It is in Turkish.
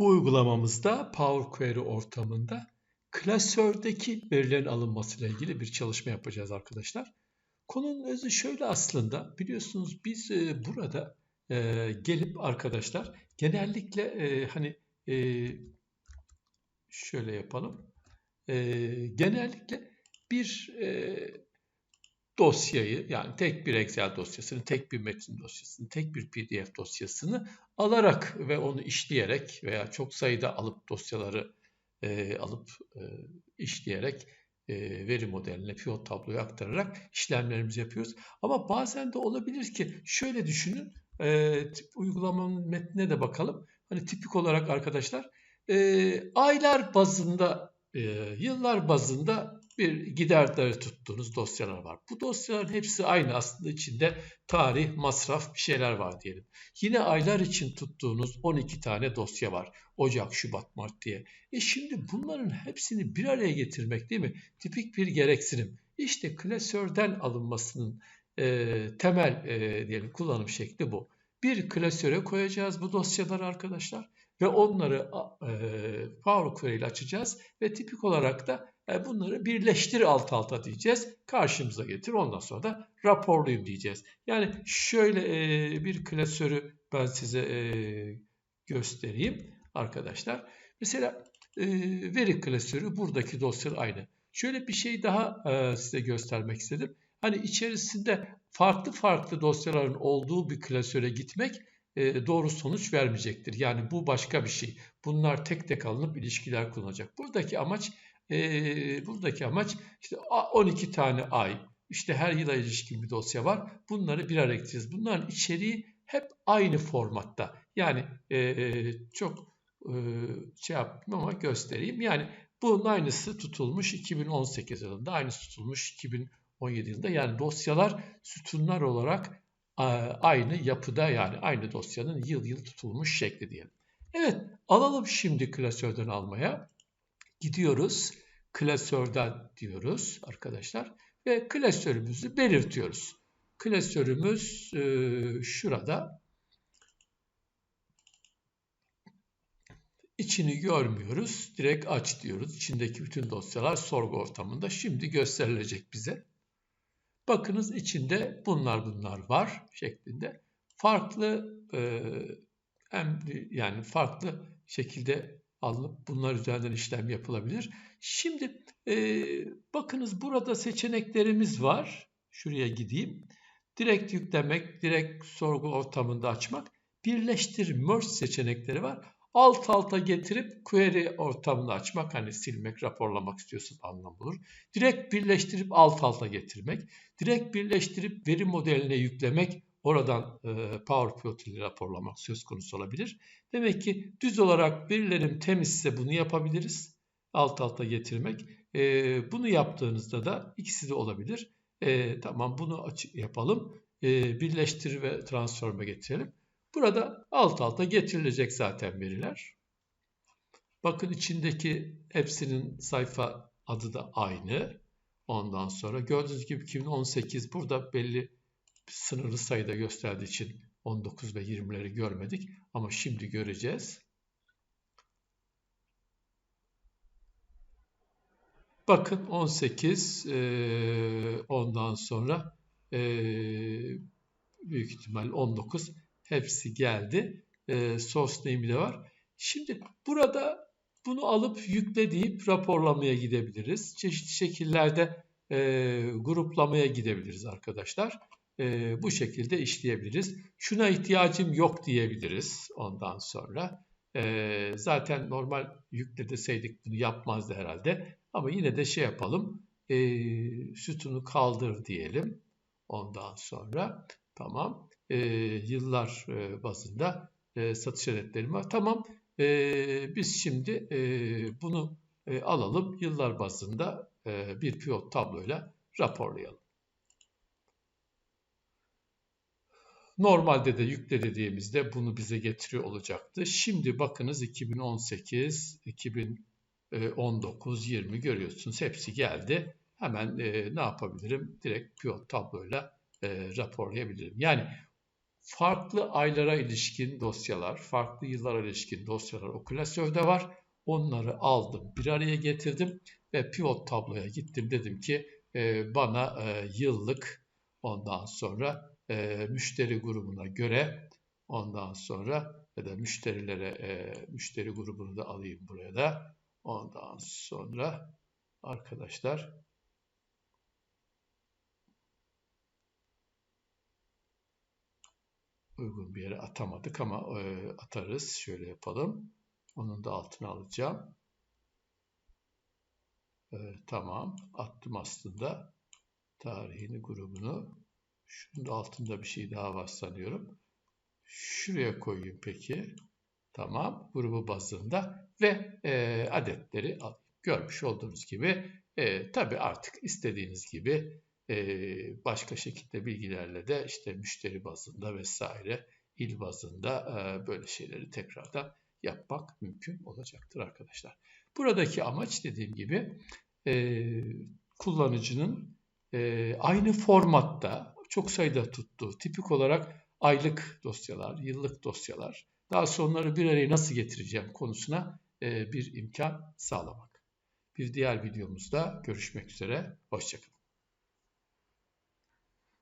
Bu uygulamamızda Power Query ortamında klasördeki verilerin alınmasıyla ilgili bir çalışma yapacağız arkadaşlar. Konunun özü şöyle aslında biliyorsunuz biz e, burada e, gelip arkadaşlar genellikle e, hani şöyle yapalım. Genellikle bir dosyayı yani tek bir Excel dosyasını, tek bir metin dosyasını, tek bir PDF dosyasını alarak ve onu işleyerek veya çok sayıda alıp dosyaları e, alıp e, işleyerek e, veri modeline, pivot tabloya aktararak işlemlerimizi yapıyoruz. Ama bazen de olabilir ki şöyle düşünün, e, uygulamanın metnine de bakalım. Hani tipik olarak arkadaşlar e, aylar bazında, e, yıllar bazında bir giderleri tuttuğunuz dosyalar var. Bu dosyaların hepsi aynı aslında içinde tarih, masraf bir şeyler var diyelim. Yine aylar için tuttuğunuz 12 tane dosya var. Ocak, Şubat, Mart diye. E şimdi bunların hepsini bir araya getirmek değil mi? Tipik bir gereksinim. İşte klasörden alınmasının e, temel e, diyelim kullanım şekli bu. Bir klasöre koyacağız bu dosyaları arkadaşlar ve onları e, Power Query ile açacağız ve tipik olarak da e, bunları birleştir alt alta diyeceğiz. Karşımıza getir. Ondan sonra da raporlayayım diyeceğiz. Yani şöyle e, bir klasörü ben size e, göstereyim arkadaşlar. Mesela e, veri klasörü buradaki dosya aynı. Şöyle bir şey daha e, size göstermek istedim. Hani içerisinde farklı farklı dosyaların olduğu bir klasöre gitmek e, doğru sonuç vermeyecektir. Yani bu başka bir şey. Bunlar tek tek alınıp ilişkiler kullanacak. Buradaki amaç e, buradaki amaç işte 12 tane ay, işte her yıla ilişkin bir dosya var. Bunları bir araya getireceğiz. Bunların içeriği hep aynı formatta. Yani e, çok şey yaptım ama göstereyim. Yani bunun aynısı tutulmuş 2018 yılında, aynısı tutulmuş 2017 yılında. Yani dosyalar sütunlar olarak aynı yapıda yani aynı dosyanın yıl yıl tutulmuş şekli diyelim. Evet alalım şimdi klasörden almaya. Gidiyoruz klasörden diyoruz arkadaşlar ve klasörümüzü belirtiyoruz. Klasörümüz e, şurada. İçini görmüyoruz. Direkt aç diyoruz. İçindeki bütün dosyalar sorgu ortamında şimdi gösterilecek bize. Bakınız içinde bunlar bunlar var şeklinde. Farklı e, yani farklı şekilde alınıp bunlar üzerinden işlem yapılabilir. Şimdi e, bakınız burada seçeneklerimiz var. Şuraya gideyim. Direkt yüklemek, direkt sorgu ortamında açmak. Birleştir, merge seçenekleri var. Alt alta getirip query ortamını açmak. Hani silmek, raporlamak istiyorsun anlam olur. Direkt birleştirip alt alta getirmek. Direkt birleştirip veri modeline yüklemek oradan e, PowerPoint ile raporlamak söz konusu olabilir. Demek ki düz olarak verilerim temizse bunu yapabiliriz. Alt alta getirmek. E, bunu yaptığınızda da ikisi de olabilir. E, tamam bunu açık yapalım. E, birleştir ve transforma getirelim. Burada alt alta getirilecek zaten veriler. Bakın içindeki hepsinin sayfa adı da aynı. Ondan sonra gördüğünüz gibi 2018 burada belli sınırlı sayıda gösterdiği için 19 ve 20'leri görmedik ama şimdi göreceğiz. Bakın 18 e, ondan sonra e, büyük ihtimal 19 hepsi geldi. E, source name'i de var. Şimdi burada bunu alıp yükle deyip raporlamaya gidebiliriz. Çeşitli şekillerde e, gruplamaya gidebiliriz arkadaşlar e, bu şekilde işleyebiliriz. Şuna ihtiyacım yok diyebiliriz ondan sonra. E, zaten normal yükle deseydik bunu yapmazdı herhalde. Ama yine de şey yapalım. E, sütunu kaldır diyelim. Ondan sonra tamam. E, yıllar bazında e, satış adetlerim var. Tamam. E, biz şimdi e, bunu e, alalım. Yıllar bazında e, bir pivot tabloyla raporlayalım. Normalde de yükle dediğimizde bunu bize getiriyor olacaktı. Şimdi bakınız 2018, 2019, 20 görüyorsunuz. Hepsi geldi. Hemen e, ne yapabilirim? Direkt pivot tabloyla e, raporlayabilirim. Yani farklı aylara ilişkin dosyalar, farklı yıllara ilişkin dosyalar Okulasöv'de var. Onları aldım, bir araya getirdim ve pivot tabloya gittim. Dedim ki e, bana e, yıllık ondan sonra e, müşteri grubuna göre ondan sonra ya da müşterilere e, müşteri grubunu da alayım buraya da. Ondan sonra arkadaşlar uygun bir yere atamadık ama e, atarız. Şöyle yapalım. Onun da altına alacağım. E, tamam. Attım aslında. Tarihini, grubunu. Şunun da altında bir şey daha var sanıyorum. Şuraya koyayım peki. Tamam. Grubu bazında ve e, adetleri al. Görmüş olduğunuz gibi e, tabii artık istediğiniz gibi başka şekilde bilgilerle de işte müşteri bazında vesaire il bazında böyle şeyleri tekrardan yapmak mümkün olacaktır arkadaşlar. Buradaki amaç dediğim gibi kullanıcının aynı formatta çok sayıda tuttuğu tipik olarak aylık dosyalar, yıllık dosyalar daha sonları bir araya nasıl getireceğim konusuna bir imkan sağlamak. Bir diğer videomuzda görüşmek üzere. Hoşçakalın.